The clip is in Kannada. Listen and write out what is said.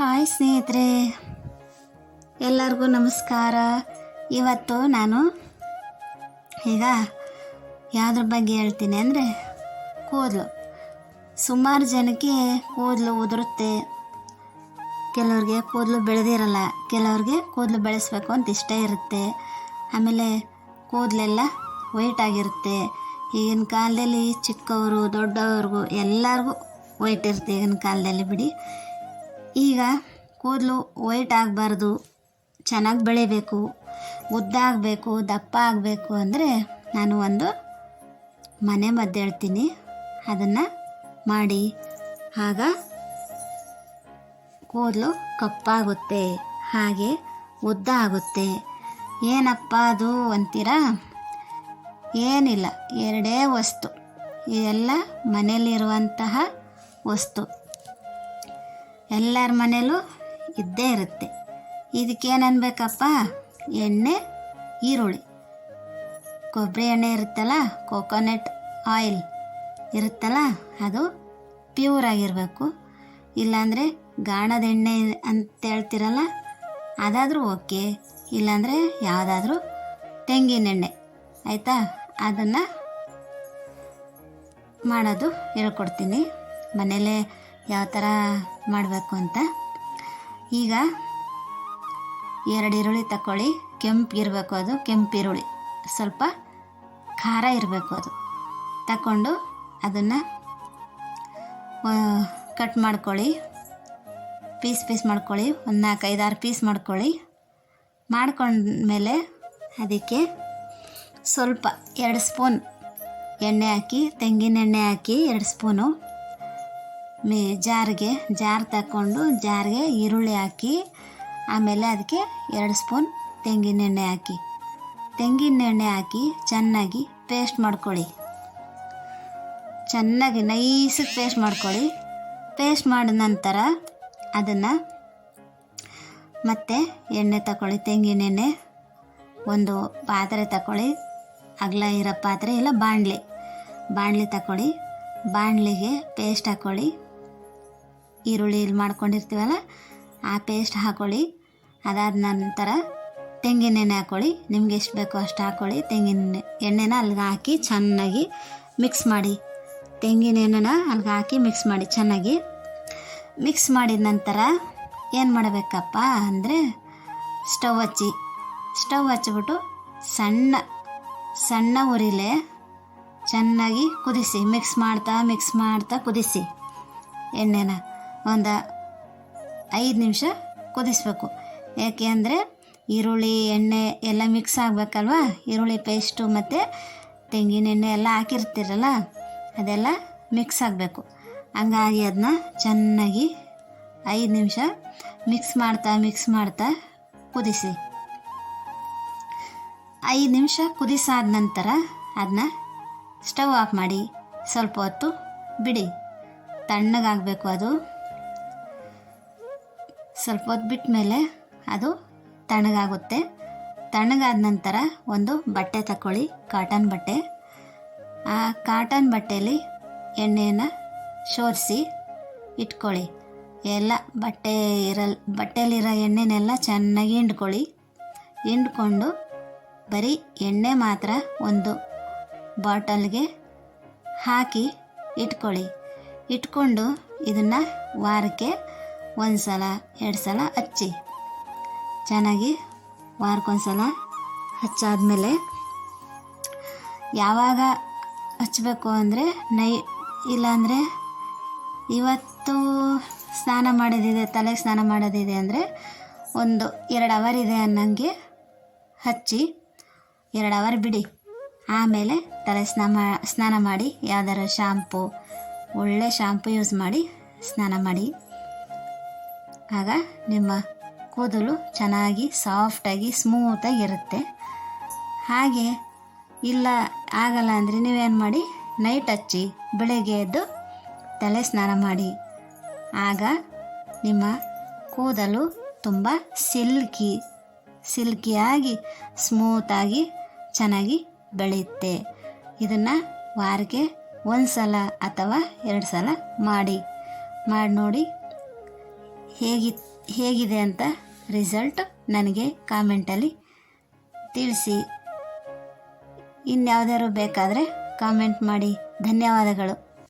ಹಾಯ್ ಸ್ನೇಹಿತರೆ. ಎಲ್ಲರಿಗೂ ನಮಸ್ಕಾರ. ಇವತ್ತು ನಾನು ಈಗ ಯಾವುದ್ರ ಬಗ್ಗೆ ಹೇಳ್ತೀನಿ ಅಂದರೆ ಕೂದಲು ಸುಮಾರು ಜನಕ್ಕೆ ಕೂದಲು ಉದುರುತ್ತೆ. ಕೆಲವ್ರಿಗೆ ಕೂದಲು ಬೆಳೆದಿರಲ್ಲ, ಕೆಲವ್ರಿಗೆ ಕೂದಲು ಬೆಳೆಸ್ಬೇಕು ಅಂತ ಇಷ್ಟ ಇರುತ್ತೆ. ಆಮೇಲೆ ಕೂದಲೆಲ್ಲ ವೈಟ್ ಆಗಿರುತ್ತೆ. ಈಗಿನ ಕಾಲದಲ್ಲಿ ಚಿಕ್ಕವರು, ದೊಡ್ಡವ್ರಿಗೂ ಎಲ್ಲರಿಗೂ ವೈಟ್ ಇರುತ್ತೆ ಈಗಿನ ಕಾಲದಲ್ಲಿ ಬಿಡಿ. ಈಗ ಕೂದಲು ವೈಟ್ ಆಗಬಾರ್ದು. ಚೆನ್ನಾಗಿ ಬೆಳಿಬೇಕು. ಉದ್ದ ಆಗಬೇಕು, ದಪ್ಪ ಆಗಬೇಕು ಅಂದರೆ ನಾನು ಒಂದು ಮನೆ ಹೇಳ್ತೀನಿ. ಅದನ್ನು ಮಾಡಿ. ಆಗ ಕೂದಲು ಕಪ್ಪಾಗುತ್ತೆ. ಹಾಗೆ ಉದ್ದ ಆಗುತ್ತೆ. ಏನಪ್ಪ ಅದು ಅಂತೀರಾ? ಏನಿಲ್ಲ. ಎರಡೇ ವಸ್ತು. ಇದೆಲ್ಲ ಮನೆಯಲ್ಲಿರುವಂತಹ ವಸ್ತು. ಎಲ್ಲರ ಮನೇಲೂ ಇದ್ದೇ ಇರುತ್ತೆ. ಇದಕ್ಕೇನು ಅನ್ಬೇಕಪ್ಪ? ಎಣ್ಣೆ, ಈರುಳ್ಳಿ. ಕೊಬ್ಬರಿ ಎಣ್ಣೆ ಇರುತ್ತಲ್ಲ, ಕೋಕೋನಟ್ ಆಯಿಲ್ ಇರುತ್ತಲ್ಲ, ಅದು ಪ್ಯೂರ್ ಆಗಿರಬೇಕು. ಇಲ್ಲಾಂದರೆ ಗಾಣದ ಎಣ್ಣೆ ಅಂತ ಹೇಳ್ತಿರಲ್ಲ, ಅದಾದರೂ ಓಕೆ. ಇಲ್ಲಾಂದರೆ ಯಾವುದಾದ್ರೂ ತೆಂಗಿನ ಎಣ್ಣೆ. ಆಯಿತಾ? ಅದನ್ನು ಮಾಡೋದು ಹೇಳ್ಕೊಡ್ತೀನಿ. ಮನೇಲೇ ಯಾವ ಥರ ಮಾಡಬೇಕು ಅಂತ. ಈಗ ಎರಡು ಈರುಳ್ಳಿ ಕೆಂಪು ಇರಬೇಕು ಅದು, ಕೆಂಪು ಈರುಳ್ಳಿ. ಸ್ವಲ್ಪ ಖಾರ ಇರಬೇಕು ಅದು. ತಗೊಂಡು ಅದನ್ನು ಕಟ್ ಮಾಡ್ಕೊಳ್ಳಿ. ಪೀಸ್ ಪೀಸ್ ಮಾಡ್ಕೊಳ್ಳಿ. ಒಂದು ನಾಲ್ಕು ಐದಾರು ಪೀಸ್ ಮಾಡ್ಕೊಳ್ಳಿ. ಮಾಡ್ಕೊಂಡ್ಮೇಲೆ ಅದಕ್ಕೆ ಸ್ವಲ್ಪ ಎರಡು ಸ್ಪೂನ್ ಎಣ್ಣೆ ಹಾಕಿ, ತೆಂಗಿನ ಎಣ್ಣೆ ಹಾಕಿ ಎರಡು ಸ್ಪೂನು ಮೇ ಜಾರಿಗೆ, ಜಾರ್ ತಗೊಂಡು ಜಾರಿಗೆ ಈರುಳ್ಳಿ ಹಾಕಿ, ಆಮೇಲೆ ಅದಕ್ಕೆ ಎರಡು ಸ್ಪೂನ್ ತೆಂಗಿನ ಎಣ್ಣೆ ಹಾಕಿ. ತೆಂಗಿನ ಎಣ್ಣೆ ಹಾಕಿ ಚೆನ್ನಾಗಿ ಪೇಸ್ಟ್ ಮಾಡ್ಕೊಳ್ಳಿ. ಚೆನ್ನಾಗಿ ನೈಸಿಗೆ ಪೇಸ್ಟ್ ಮಾಡ್ಕೊಳ್ಳಿ. ಪೇಸ್ಟ್ ಮಾಡಿದ ನಂತರ ಅದನ್ನು ಮತ್ತೆ ಎಣ್ಣೆ ತಗೊಳ್ಳಿ ತೆಂಗಿನೆಣ್ಣೆ ಒಂದು ಪಾತ್ರೆ ತಗೊಳ್ಳಿ ಅಗಲ ಇರೋ ಪಾತ್ರೆ ಇಲ್ಲ, ಬಾಣಲೆ. ಬಾಣಲೆ ತಗೊಳ್ಳಿ ಬಾಣಲೆಗೆ ಪೇಸ್ಟ್ ಹಾಕ್ಕೊಳ್ಳಿ ಈರುಳ್ಳಿ ಇಲ್ಲಿ ಮಾಡ್ಕೊಂಡಿರ್ತೀವಲ್ಲ, ಆ ಪೇಸ್ಟ್ ಹಾಕ್ಕೊಳ್ಳಿ ಅದಾದ ನಂತರ ತೆಂಗಿನ ಎಣ್ಣೆ ಹಾಕ್ಕೊಳ್ಳಿ ನಿಮ್ಗೆ ಎಷ್ಟು ಬೇಕೋ ಅಷ್ಟು ಹಾಕ್ಕೊಳ್ಳಿ ತೆಂಗಿನ ಎಣ್ಣೆನ ಅಲ್ಲಿಗೆ ಹಾಕಿ ಚೆನ್ನಾಗಿ ಮಿಕ್ಸ್ ಮಾಡಿ. ತೆಂಗಿನ ಎಣ್ಣೆನ ಅಲ್ಲಿಗೆ ಹಾಕಿ ಮಿಕ್ಸ್ ಮಾಡಿ ಚೆನ್ನಾಗಿ. ಮಿಕ್ಸ್ ಮಾಡಿದ ನಂತರ ಏನು ಮಾಡಬೇಕಪ್ಪ ಅಂದರೆ ಸ್ಟವ್ ಹಚ್ಚಿ. ಸ್ಟವ್ ಹಚ್ಚಿಬಿಟ್ಟು ಸಣ್ಣ ಸಣ್ಣ ಉರಿಲೆ ಚೆನ್ನಾಗಿ ಕುದಿಸಿ. ಮಿಕ್ಸ್ ಮಾಡ್ತಾ ಮಿಕ್ಸ್ ಮಾಡ್ತಾ ಕುದಿಸಿ. ಎಣ್ಣೆನ ಒಂದು ಐದು ನಿಮಿಷ ಕುದಿಸ್ಬೇಕು. ಯಾಕೆ ಅಂದರೆ ಈರುಳ್ಳಿ, ಎಣ್ಣೆ ಎಲ್ಲ ಮಿಕ್ಸ್ ಆಗಬೇಕಲ್ವ? ಈರುಳ್ಳಿ ಪೇಸ್ಟು ಮತ್ತು ತೆಂಗಿನ ಎಣ್ಣೆ ಎಲ್ಲ ಹಾಕಿರ್ತೀರಲ್ಲ, ಅದೆಲ್ಲ ಮಿಕ್ಸ್ ಆಗಬೇಕು. ಹಂಗಾಗಿ ಅದನ್ನ ಚೆನ್ನಾಗಿ ಐದು ನಿಮಿಷ ಮಿಕ್ಸ್ ಮಾಡ್ತಾ ಮಿಕ್ಸ್ ಮಾಡ್ತಾ ಕುದಿಸಿ ಐದು ನಿಮಿಷ ಕುದಿಸಾದ ನಂತರ ಅದನ್ನ ಸ್ಟವ್ ಆಫ್ ಮಾಡಿ ಸ್ವಲ್ಪ ಹೊತ್ತು ಬಿಡಿ. ತಣ್ಣಗಾಗಬೇಕು ಅದು. ಸ್ವಲ್ಪ ಹೊತ್ತು ಬಿಟ್ಟ ಮೇಲೆ ಅದು ತಣ್ಣಗಾಗುತ್ತೆ. ತಣ್ಣಗಾದ ನಂತರ ಒಂದು ಬಟ್ಟೆ ತಗೊಳ್ಳಿ ಕಾಟನ್ ಬಟ್ಟೆ. ಆ ಕಾಟನ್ ಬಟ್ಟೆಯಲ್ಲಿ ಎಣ್ಣೆಯನ್ನು ಶೋರಿಸಿ ಇಟ್ಕೊಳ್ಳಿ. ಎಲ್ಲ ಬಟ್ಟೆ ಇರಲ್, ಬಟ್ಟೆಯಲ್ಲಿರೋ ಎಣ್ಣೆನೆಲ್ಲ ಚೆನ್ನಾಗಿ ಹಿಂಡ್ಕೊಳ್ಳಿ. ಹಿಂಡ್ಕೊಂಡು ಬರೀ ಎಣ್ಣೆ ಮಾತ್ರ ಒಂದು ಬಾಟಲ್ಗೆ ಹಾಕಿ ಇಟ್ಕೊಳ್ಳಿ. ಇಟ್ಕೊಂಡು ಇದನ್ನು ವಾರಕ್ಕೆ ಒಂದು ಸಲ ಎರಡು ಸಲ ಹಚ್ಚಿ. ಚೆನ್ನಾಗಿ ವಾರಕ್ಕೊಂದ್ಸಲ ಹಚ್ಚಾದ್ಮೇಲೆ ಯಾವಾಗ ಹಚ್ಚಬೇಕು ಅಂದರೆ ನೈ, ಇಲ್ಲಾಂದರೆ ಇವತ್ತು ಸ್ನಾನ ಮಾಡೋದಿದೆ, ತಲೆಗೆ ಸ್ನಾನ ಮಾಡೋದಿದೆ ಅಂದರೆ ಒಂದು ಎರಡು ಅವರ್ ಇದೆ ಅನ್ನಂಗೆ ಹಚ್ಚಿ, ಎರಡು ಅವರ್ ಬಿಡಿ. ಆಮೇಲೆ ತಲೆ ಸ್ನಾನ ಸ್ನಾನ ಮಾಡಿ ಯಾವ್ದಾರು ಶಾಂಪು ಒಳ್ಳೆ ಶಾಂಪು ಯೂಸ್ ಮಾಡಿ ಸ್ನಾನ ಮಾಡಿ. ಆಗ ನಿಮ್ಮ ಕೂದಲು ಚೆನ್ನಾಗಿ ಸಾಫ್ಟಾಗಿ ಸ್ಮೂತಾಗಿ ಇರುತ್ತೆ. ಹಾಗೆ ಇಲ್ಲ ಆಗಲ್ಲ ಅಂದರೆ ನೀವೇನು ಮಾಡಿ, ನೈಟ್ ಹಚ್ಚಿ ಬೆಳಗ್ಗೆ ಎದ್ದು ತಲೆ ಸ್ನಾನ ಮಾಡಿ. ಆಗ ನಿಮ್ಮ ಕೂದಲು ತುಂಬ ಸಿಲ್ಕಿ, ಸಿಲ್ಕಿಯಾಗಿ, ಸ್ಮೂತಾಗಿ ಚೆನ್ನಾಗಿ ಬೆಳೆಯುತ್ತೆ. ಇದನ್ನು ವಾರಕ್ಕೆ ಒಂದು ಸಲ ಅಥವಾ ಎರಡು ಸಲ ಮಾಡಿ. ಮಾಡಿ ನೋಡಿ ಹೇಗಿತ್ತು ಹೇಗಿದೆ ಅಂತ ರಿಸಲ್ಟ್ ನನಗೆ ಕಾಮೆಂಟಲ್ಲಿ ತಿಳಿಸಿ. ಇನ್ಯಾವುದಾದ್ರು ಬೇಕಾದರೆ ಕಾಮೆಂಟ್ ಮಾಡಿ. ಧನ್ಯವಾದಗಳು.